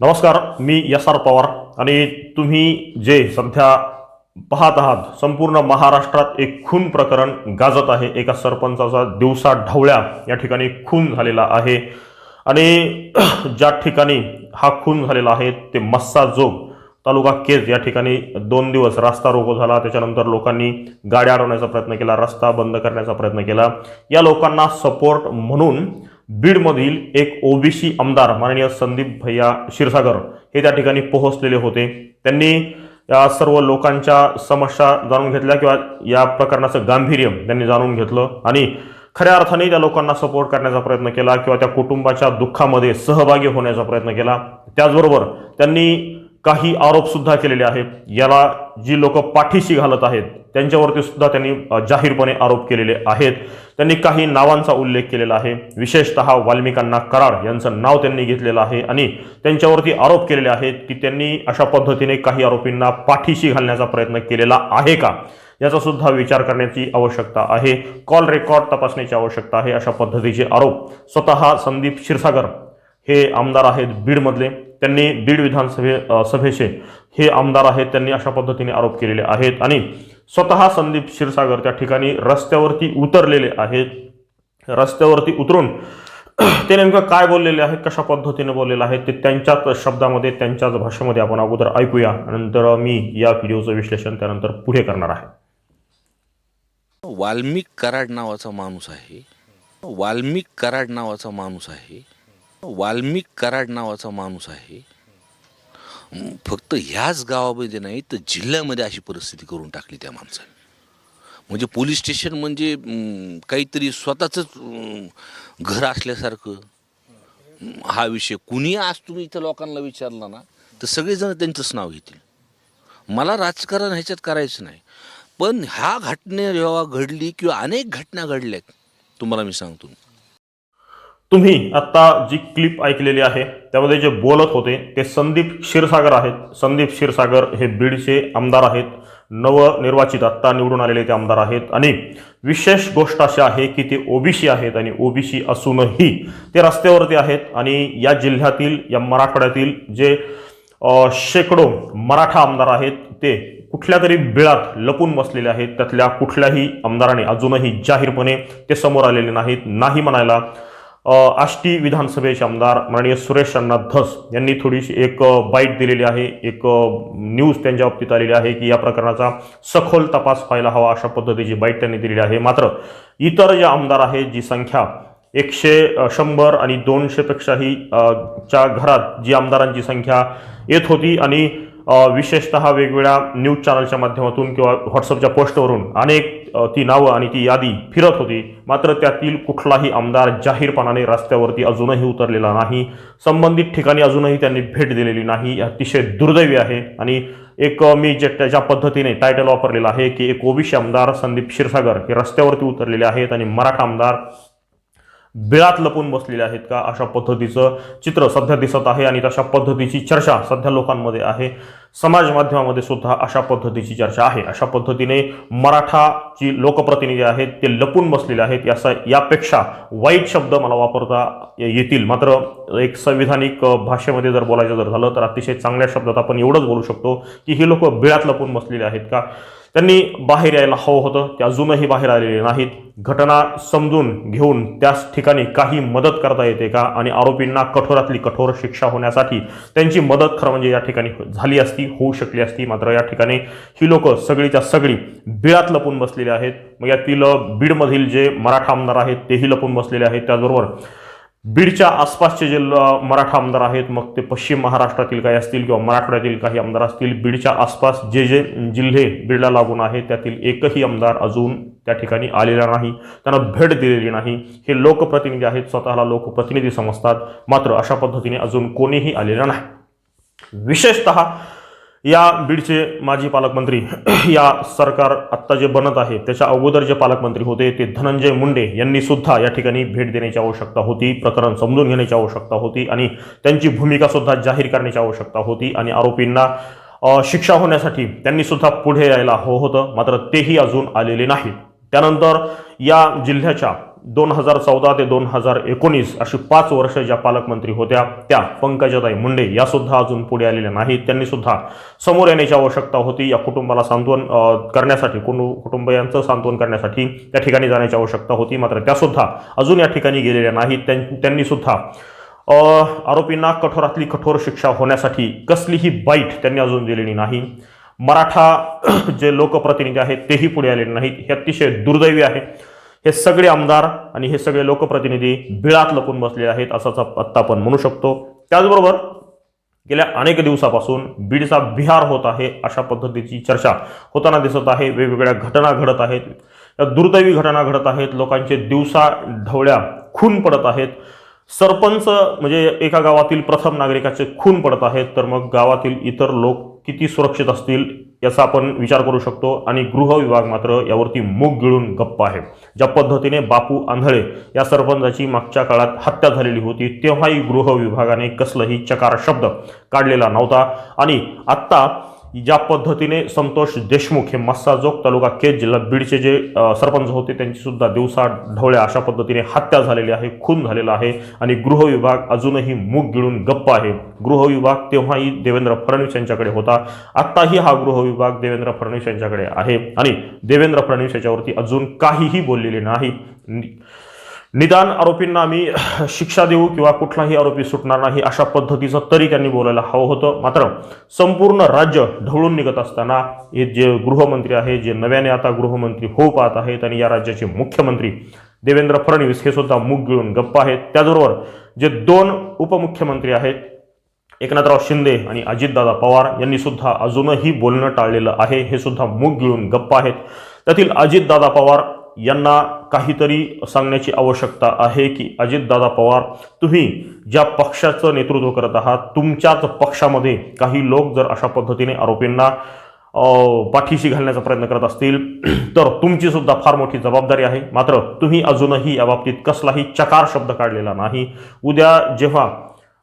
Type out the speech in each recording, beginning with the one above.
नमस्कार मी S R Pawar आणि तुम्ही जे सध्या पाहत आहात संपूर्ण महाराष्ट्रात एक खून प्रकरण गाजत आहे. एका सरपंचाचा दिवसा ढवळ्या या ठिकाणी खून झालेला आहे आणि ज्या ठिकाणी हा खून झालेला आहे ते मस्साजोग तालुका केज या ठिकाणी दोन दिवस रस्ता रोको झाला. त्याच्यानंतर लोकांनी गाड्या अडवण्याचा प्रयत्न केला रस्ता बंद करण्याचा प्रयत्न केला. या लोकांना सपोर्ट म्हणून बीडमधील एक ओबीसी आमदार माननीय संदीप भैया क्षीरसागर हे त्या ठिकाणी पोहोचलेले होते. त्यांनी या सर्व लोकांच्या समस्या जाणून घेतल्या किंवा या प्रकरणाचं गांभीर्य त्यांनी जाणून घेतलं आणि खऱ्या अर्थाने त्या लोकांना सपोर्ट करण्याचा प्रयत्न केला किंवा त्या कुटुंबाच्या दुःखामध्ये सहभागी होण्याचा प्रयत्न केला. त्याचबरोबर त्यांनी काही आरोपसुद्धा केलेले आहेत. याला जी लोक पाठीशी घालत आहेत त्यांच्यावरती सुद्धा त्यांनी जाहीरपणे आरोप केलेले आहेत. त्यांनी काही नावांचा उल्लेख केलेला आहे. विशेषतः वाल्मिकांना कराड यांचं नाव त्यांनी घेतलेलं आहे आणि त्यांच्यावरती आरोप केलेले आहेत की त्यांनी अशा पद्धतीने काही आरोपींना पाठीशी घालण्याचा प्रयत्न केलेला आहे का? याचा सुद्धा विचार करण्याची आवश्यकता आहे. कॉल रेकॉर्ड तपासण्याची आवश्यकता आहे अशा पद्धतीचे आरोप. स्वतः संदीप क्षीरसागर हे आमदार आहेत बीडमधले. त्यांनी बीड विधानसभे सभेचे हे आमदार आहेत. त्यांनी अशा पद्धतीने आरोप केलेले आहेत आणि स्वतः संदीप क्षीरसागर त्या ठिकाणी रस्त्यावरती उतरलेले आहेत. रस्त्यावरती उतरून ते नेमकं काय बोललेले आहेत कशा पद्धतीने बोललेलं आहे ते त्यांच्याच शब्दामध्ये त्यांच्याच भाषेमध्ये आपण अगोदर ऐकूया. नंतर मी या व्हिडिओचं विश्लेषण त्यानंतर पुढे करणार आहे. वाल्मिक कराड नावाचा माणूस आहे. वाल्मिक कराड नावाचा माणूस आहे. वाल्मिक कराड नावाचा माणूस आहे. फक्त ह्याच गावामध्ये नाही तर जिल्ह्यामध्ये अशी परिस्थिती करून टाकली त्या माणसाने. म्हणजे पोलीस स्टेशन म्हणजे काहीतरी स्वतःच घर असल्यासारखं. हा विषय कुणी आज तुम्ही इथं लोकांना विचारला ना तर सगळेजण त्यांचंच नाव घेतील. मला राजकारण ह्याच्यात करायचं नाही. पण ह्या घटने जेव्हा घडली किंवा अनेक घटना घडल्यात तुम्हाला मी सांगतो. तुम्ही आत्ता जी क्लिप ऐकलेली आहे त्यामध्ये जे बोलत होते ते संदीप क्षीरसागर आहेत. संदीप क्षीरसागर हे बीडचे आमदार आहेत. नवनिर्वाचित आत्ता निवडून आलेले ते आमदार आहेत. आणि विशेष गोष्ट अशी आहे की ते ओबीसी आहेत आणि ओबीसी असूनही ते रस्त्यावरती आहेत. आणि या जिल्ह्यातील या मराठवाड्यातील जे शेकडो मराठा आमदार आहेत ते कुठल्या तरी बिळात लपून बसलेले आहेत. त्यातल्या कुठल्याही आमदाराने अजूनही जाहीरपणे ते समोर आलेले नाहीत. नाही म्हणायला आष्टी विधानसभेचे आमदार माननीय सुरेश अण्णा धस यांनी थोडीशी एक बाईट दिलेली आहे. एक न्यूज त्यांच्या बाबतीत आलेली आहे की या प्रकरणाचा सखोल तपास व्हायला हवा अशा पद्धतीची बाईट त्यांनी दिलेली आहे. मात्र इतर जे आमदार आहेत जी संख्या एकशे शंभर आणि दोनशेपेक्षाही च्या घरात जी आमदारांची संख्या येत होती आणि विशेषतः वेगवेगळ्या न्यूज चॅनलच्या माध्यमातून किंवा व्हॉट्सअपच्या पोस्टवरून अनेक ती नावं आणि ती यादी फिरत होती. मात्र त्यातील कुठलाही आमदार जाहीरपणाने रस्त्यावरती अजूनही उतरलेला नाही. संबंधित ठिकाणी अजूनही त्यांनी भेट दिलेली नाही. अतिशय दुर्दैवी आहे. आणि एक मी जे त्याच्या पद्धतीने टायटल वापरलेलं आहे की एक ओबीसी आमदार संदीप क्षीरसागर हे रस्त्यावरती उतरलेले आहेत आणि मराठा आमदार बिळात लपून बसलेले आहेत का? अशा पद्धतीचं चित्र सध्या दिसत आहे आणि तशा पद्धतीची चर्चा सध्या लोकांमध्ये आहे. समाज माध्यमामध्ये सुद्धा अशा पद्धतीची चर्चा आहे. अशा पद्धतीने मराठा जी लोकप्रतिनिधी आहेत ते लपून बसलेले आहेत. याचा यापेक्षा वाईट शब्द मला वापरता येतील. मात्र एक संविधानिक भाषेमध्ये जर बोलायचं जर झालं तर अतिशय चांगल्या शब्दात आपण एवढंच बोलू शकतो की ही लोक बिळात लपून बसलेले आहेत का? त्यांनी बाहेर यायला हवं होतं ते अजूनही बाहेर आलेले नाहीत. घटना समजून घेऊन त्याच ठिकाणी काही मदत करता येते का? आणि आरोपींना कठोरातली कठोर शिक्षा होण्यासाठी त्यांची मदत खरं म्हणजे या ठिकाणी झाली असती. होऊ शकली असती. मात्र या ठिकाणी ही लोक सगळीच्या सगळी बिळात लपून बसलेली आहेत. मग यातील बीडमधील जे मराठा आमदार आहेत तेही लपून बसलेले आहेत. त्याचबरोबर बीडच्या आसपासचे जे मराठा आमदार आहेत मग ते पश्चिम महाराष्ट्रातील काही असतील किंवा मराठवाड्यातील काही आमदार असतील बीडच्या आसपास जे जे जिल्हे बीडला लागून आहेत त्यातील एकही आमदार अजून त्या ठिकाणी आलेला नाही. त्यांना भेट दिलेली नाही. हे लोकप्रतिनिधी आहेत स्वतःला लोकप्रतिनिधी समजतात. मात्र अशा पद्धतीने अजून कोणीही आलेला नाही. विशेषतः या बीडचे माजी पालकमंत्री या सरकार आत्ता जे बनत आहे त्याच्या अगोदर जे पालकमंत्री होते ते धनंजय मुंडे यांनी सुद्धा या ठिकाणी भेट देण्याची आवश्यकता होती प्रकरण समजून घेण्याची आवश्यकता होती आणि त्यांची भूमिका सुद्धा जाहीर करण्याची आवश्यकता होती आणि आरोपींना शिक्षा होण्यासाठी त्यांनी सुद्धा पुढे यायला हवं होतं मात्र तेही अजून आलेले नाहीत. त्यानंतर या जिल्ह्याच्या दोन हजार चौदा ते दोन हजार एकोणीस अशी पाच वर्ष ज्या पालकमंत्री होत्या त्या पंकजाताई मुंडे या सुद्धा अजून पुढे आलेल्या नाहीत. त्यांनी सुद्धा समोर येण्याची आवश्यकता होती. या कुटुंबाला सांत्वन करण्यासाठी कुटु कुटुंबियांचं सांत्वन करण्यासाठी त्या ठिकाणी जाण्याची आवश्यकता होती. मात्र त्या सुद्धा अजून या ठिकाणी गेलेल्या नाहीत. त्यां- त्यांनी सुद्धा आरोपींना कठोरातली कठोर शिक्षा होण्यासाठी कसलीही बाईट त्यांनी अजून दिलेली नाही. मराठा जे लोकप्रतिनिधी आहेत तेही पुढे आलेले नाहीत. हे अतिशय दुर्दैवी आहे. हे सगळे आमदार आणि हे सगळे लोकप्रतिनिधी बिळात लपून बसले आहेत असाच आप- आत्ता आपण म्हणू शकतो. त्याचबरोबर गेल्या अनेक दिवसापासून बीडचा बिहार होत आहे अशा पद्धतीची चर्चा होताना दिसत आहे. वेगवेगळ्या घटना घडत आहेत. या दुर्दैवी घटना घडत आहेत. लोकांचे दिवसा ढवळ्या खून पडत आहेत. सरपंच म्हणजे एका गावातील प्रथम नागरिकाचे खून पडत आहेत. तर मग गावातील इतर लोक किती सुरक्षित असतील याचा आपण विचार करू शकतो. आणि गृह विभाग मात्र यावरती मूग गिळून गप्प आहे. ज्या पद्धतीने बापू आंधळे या सरपंचाची मागच्या काळात हत्या झालेली होती तेव्हाही गृह विभागाने कसलंही चकार शब्द काढलेला नव्हता. आणि आत्ता ज्या पद्धतीने संतोष देशमुख हे मस्साजोग तालुका केज जिल्हा बीडचे जे सरपंच होते त्यांची सुद्धा दिवसा ढवळ्या अशा पद्धतीने हत्या झालेली आहे खून झालेला आहे आणि गृह विभाग अजूनही मूग गिळून गप्प आहे. गृह विभाग तेव्हाही देवेंद्र फडणवीस यांच्याकडे होता. आत्ताही हा गृह विभाग देवेंद्र फडणवीस यांच्याकडे आहे. आणि देवेंद्र फडणवीस याच्यावरती अजून काहीही बोललेले नाही. निदान आरोपींना आम्ही शिक्षा देऊ किंवा कुठलाही आरोपी सुटणार नाही अशा पद्धतीचं तरी त्यांनी बोलायला हवं होतं. मात्र संपूर्ण राज्य ढवळून निघत असताना हे जे गृहमंत्री आहे जे नव्याने आता गृहमंत्री होऊ पाहत आहेत आणि या राज्याचे मुख्यमंत्री देवेंद्र फडणवीस हे सुद्धा मूग गिळून गप्प आहेत. त्याचबरोबर जे दोन उपमुख्यमंत्री आहेत एकनाथराव शिंदे आणि अजितदादा पवार यांनी सुद्धा अजूनही बोलणं टाळलेलं आहे. हे सुद्धा मुख गिळून गप्प आहेत. त्यातील अजितदादा पवार यांना काहीतरी सांगण्याची आवश्यकता आहे की अजितदादा पवार तुम्ही ज्या पक्षाचं नेतृत्व करत आहात तुमच्याच पक्षामध्ये काही लोक जर अशा पद्धतीने आरोपींना पाठीशी घालण्याचा प्रयत्न करत असतील तर तुमची सुद्धा फार मोठी जबाबदारी आहे. मात्र तुम्ही अजूनही याबाबतीत कसलाही चकार शब्द काढलेला नाही. उद्या जेव्हा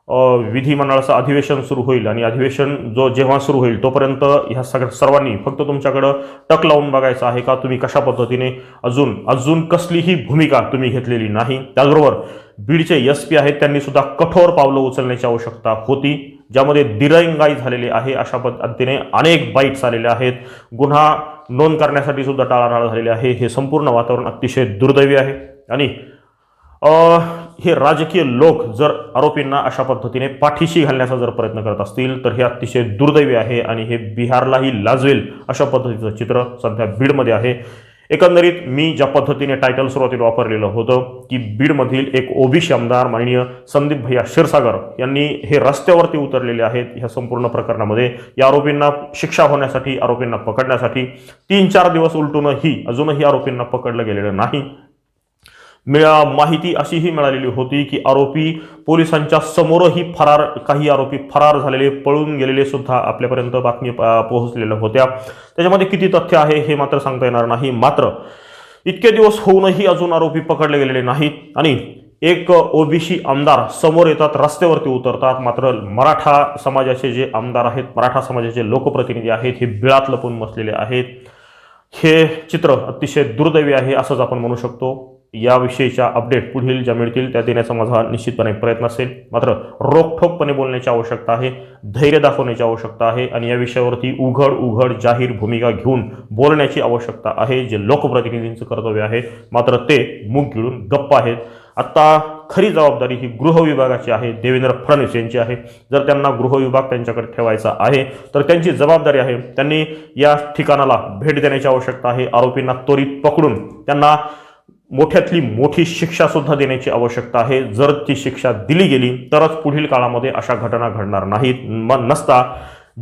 विधिमंडळाचं अधिवेशन सुरू होईल आणि अधिवेशन जो जेव्हा सुरू होईल तोपर्यंत ह्या सगळ्या सर्वांनी फक्त तुमच्याकडं टक लावून बघायचं आहे का? तुम्ही कशा पद्धतीने अजून अजून कसलीही भूमिका तुम्ही घेतलेली नाही. त्याचबरोबर बीडचे एस पी आहेत त्यांनी सुद्धा कठोर पावलं उचलण्याची आवश्यकता होती ज्यामध्ये दिरंगाई झालेली आहे अशा पद्धतीने अनेक बाईट्स आलेल्या आहेत. गुन्हा नोंद करण्यासाठी सुद्धा टाळाटाळ झालेली आहे. हे संपूर्ण वातावरण अतिशय दुर्दैवी आहे. आणि हे राजकीय लोक जर आरोपींना अशा पद्धतीने पाठीशी घालण्याचा जर प्रयत्न करत असतील तर हे अतिशय दुर्दैवी आहे आणि हे बिहारलाही लाजवेल अशा पद्धतीचं चित्र सध्या बीडमध्ये आहे. एकंदरीत मी ज्या पद्धतीने टायटल सुरुवातीला वापरलेलं होतं की बीडमधील एक ओबीसी आमदार माननीय संदीप भैया क्षीरसागर यांनी हे रस्त्यावरती उतरलेले आहेत ह्या संपूर्ण प्रकरणामध्ये. या आरोपींना शिक्षा होण्यासाठी आरोपींना पकडण्यासाठी तीन चार दिवस उलटूनही अजूनही आरोपींना पकडलं गेलेलं नाही. मिळा. माहिती अशीही मिळालेली होती की आरोपी पोलिसांच्या समोरही फरार काही आरोपी फरार झालेले पळून गेलेले सुद्धा आपल्यापर्यंत बातमी पोहोचलेल्या होत्या. त्याच्यामध्ये किती तथ्य आहे हे मात्र सांगता येणार नाही. मात्र इतके दिवस होऊनही अजून आरोपी पकडले गेलेले नाहीत आणि एक ओबीसी आमदार समोर येतात रस्त्यावरती उतरतात. मात्र मराठा समाजाचे जे आमदार आहेत मराठा समाजाचे लोकप्रतिनिधी आहेत हे बिळात लपून बसलेले आहेत. हे चित्र अतिशय दुर्दैवी आहे असंच आपण म्हणू शकतो. याविषयीच्या अपडेट पुढील ज्या मिळतील त्या देण्याचा माझा निश्चितपणे प्रयत्न असेल. मात्र रोखठोकपणे बोलण्याची आवश्यकता आहे धैर्य दाखवण्याची आवश्यकता आहे आणि या विषयावरती उघड उघड जाहीर भूमिका घेऊन बोलण्याची आवश्यकता आहे जे लोकप्रतिनिधींचं कर्तव्य आहे. मात्र ते मुग गिळून गप्प आहेत. आत्ता खरी जबाबदारी ही गृह विभागाची आहे देवेंद्र फडणवीस यांची आहे. जर त्यांना गृह विभाग त्यांच्याकडे ठेवायचा आहे तर त्यांची जबाबदारी आहे. त्यांनी या ठिकाणाला भेट देण्याची आवश्यकता आहे. आरोपींना त्वरित पकडून त्यांना मोठ्यातली मोठी शिक्षा सुद्धा देण्याची आवश्यकता आहे. जर ती शिक्षा दिली गेली तरच पुढील काळामध्ये अशा घटना घडणार नाहीत. मग नसता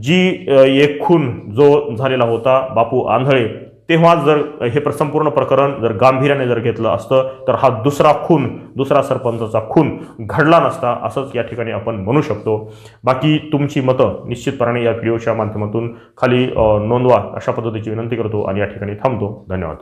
जी एक खून जो झालेला होता बापू आंधळे तेव्हा जर हे प्र- संपूर्ण प्रकरण जर गांभीर्याने जर घेतलं असतं तर हा दुसरा खून दुसरा सरपंचाचा खून घडला नसता असंच या ठिकाणी आपण म्हणू शकतो. बाकी तुमची मतं निश्चितपणे या व्हिडिओच्या माध्यमातून खाली नोंदवा. अशा पद्धतीची विनंती करतो आणि या ठिकाणी थांबतो. धन्यवाद.